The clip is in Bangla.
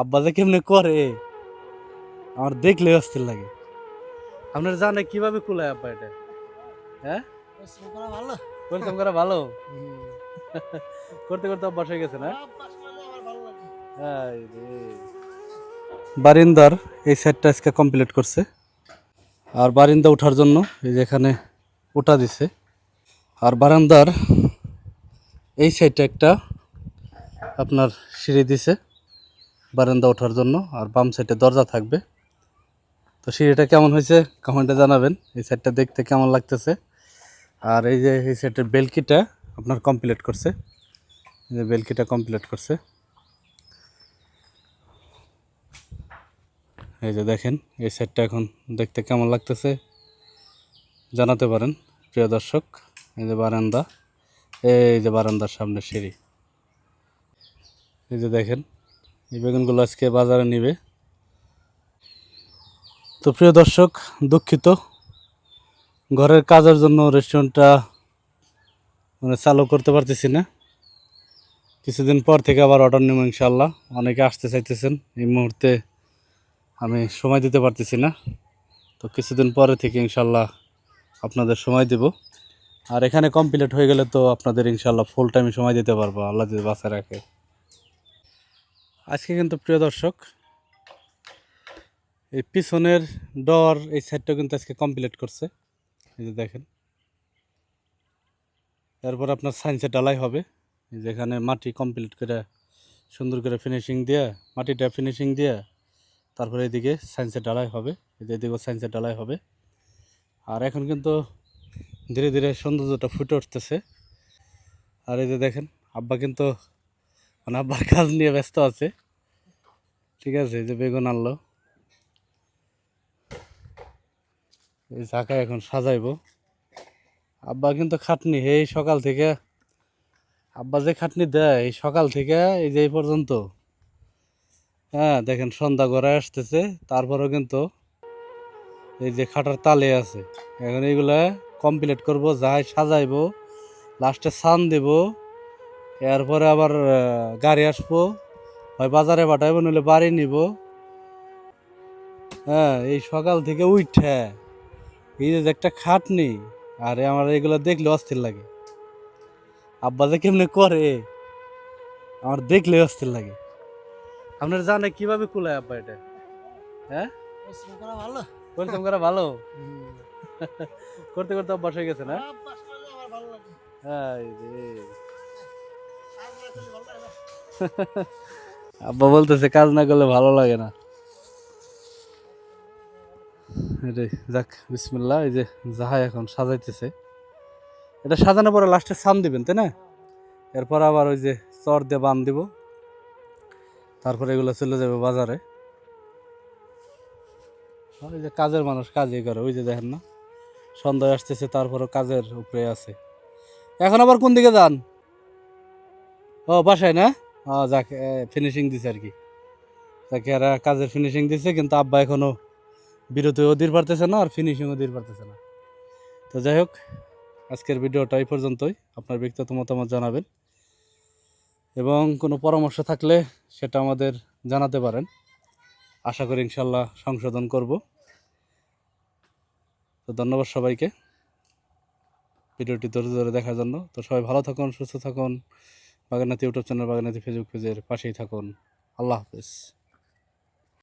আব্বা যে কেমনে করে? আমার দেখলে অস্থির লাগে। আপনার জানে কীভাবে কুলায় আব্বা এটা? হ্যাঁ? ভালো। পরিশ্রম করা ভালো? করতে করতে অভ্যাস হয়ে গেছে না। বারিন্দার এই সেটটা আজকে কমপ্লিট করছে। আর বারিন্দা ওঠার জন্য এই যে এখানে ওটা দিছে। আর বারান্দার এই সাইডটা একটা আপনার সিঁড়ি দিছে। বারান্দা ওঠার জন্য আর বাম সাইডে দরজা থাকবে। তো সিঁড়িটা কেমন হয়েছে কমেন্টে জানাবেন। এই সাইডটা দেখতে কেমন লাগতেছে। আর এই যে, এই সাইডের বেলকিটা আপনার কমপ্লিট করছে। এই যে বেলকিটা কমপ্লিট করছে। এই যে দেখেন, এই সাইডটা এখন দেখতে কেমন লাগতেছে জানাতে পারেন, প্রিয় দর্শক। এই যে বারান্দা, এই যে বারান্দার সামনে সিঁড়ি। এই যে দেখেন এই বেগুনগুলো আজকে বাজারে নিবে। তো প্রিয় দর্শক, দুঃখিত। ঘরের কাজের জন্য রেস্টুরেন্টটা মানে চালু করতে পারতেছি না। কিছুদিন পর থেকে আবার অর্ডার নেব ইনশাল্লাহ অনেকে আসতে চাইতেছেন, এই মুহূর্তে আমি সময় দিতে পারতেছি না। তো কিছুদিন পরে থেকে ইনশাল্লাহ আপনাদের সময় দেব। আর এখানে কমপ্লিট হয়ে গেলে তো আপনাদের ইনশাল্লাহ ফুল টাইমে সময় দিতে পারব, আল্লাহ যদি বাঁচা রাখে। আজকে কিন্তু প্রিয় দর্শক, এই পিছনের ডর এই সাইডটা কিন্তু আজকে কমপ্লিট করছে। এই যে দেখেন। তারপর আপনার সাইন্সে ডালাই হবে। যেখানে মাটি কমপ্লিট করে, সুন্দর করে ফিনিশিং দিয়ে, মাটিটা ফিনিশিং দিয়ে তারপরে এদিকে সায়েন্সের ডালাই হবে। এই যে এদিকেও সায়েন্সের ডালাই হবে। আর এখন কিন্তু ধীরে ধীরে সৌন্দর্যটা ফুটে উঠতেছে। আর এই যে দেখেন, আব্বা কিন্তু মানে আব্বার কাজ নিয়ে ব্যস্ত আছে। ঠিক আছে যে বেগুন আনলো। এই ঝাঁকা এখন সাজাইবো। আব্বা কিন্তু খাটনি, এই সকাল থেকে আব্বা যে খাটনি দেয়, এই সকাল থেকে এই যে পর্যন্ত। হ্যাঁ দেখেন সন্ধ্যা ঘরে আসতেছে, তারপরেও কিন্তু এই যে খাটার তালে আছে। এখন এইগুলা কমপ্লিট করব, যাই সাজাইবো লাস্টে সান দেব। এরপরে আবার গাড়ি আসব। হয় বাজারে পাঠাইবো নইলে বাড়ি নিব। হ্যাঁ এই সকাল থেকে উঠে এই যে একটা খাটনি আরে আমার এগুলো দেখলে অস্থির লাগে। আব্বা যে কেমনে করে আমার দেখলে অস্থির লাগে। আপনার জানে কীভাবে কুলায় আব্বা এটা? হ্যাঁ? ভালো। পরিশ্রম করা ভালো? করতে করতে অভ্যাস হয়ে গেছে না? হায় আব্বা বলতেছে, কাজ না করলে ভালো লাগে না। যাক, বিসমিল্লাহ, এই যে যাহাই এখন সাজাইতেছে। এটা সাজানোর পরে লাস্টে সান দিবেন, তাই না? এরপর আবার ওই যে চর দিয়ে বান দিব। তারপরে এগুলো চলে যাবে বাজারে। ওই যে কাজের মানুষ কাজই করে, ওই যে দেখেন না? সন্ধ্যায় আসতেছে তারপরে কাজের উপরে আছে। এখন আবার কোন দিকে যান? ও, বাসায় না? ও, যাক ফিনিশিং দিছে আর কি। যাকে, এরা কাজের ফিনিশিং দিছে, কিন্তু আব্বা এখনও বিরতিও দিতে পারতেছে না আর ফিনিশিংও দিতে পারতেছে না। তো যাই হোক, আজকের ভিডিওটা এই পর্যন্তই। আপনার ব্যক্তিগত মতামত জানাবেন। এবং কোনো পরামর্শ থাকলে সেটা আমাদের জানাতে পারেন। আশা করি ইনশাল্লাহ সংশোধন করব। তো ধন্যবাদ সবাইকে। ভিডিওটি ধরে ধরে দেখার জন্য। তো সবাই ভালো থাকুন, সুস্থ থাকুন। বাগানাতি ইউটিউব চ্যানেল বাগানাতি ফেসবুক পেজের পাশেই থাকুন। আল্লাহ হাফেজ।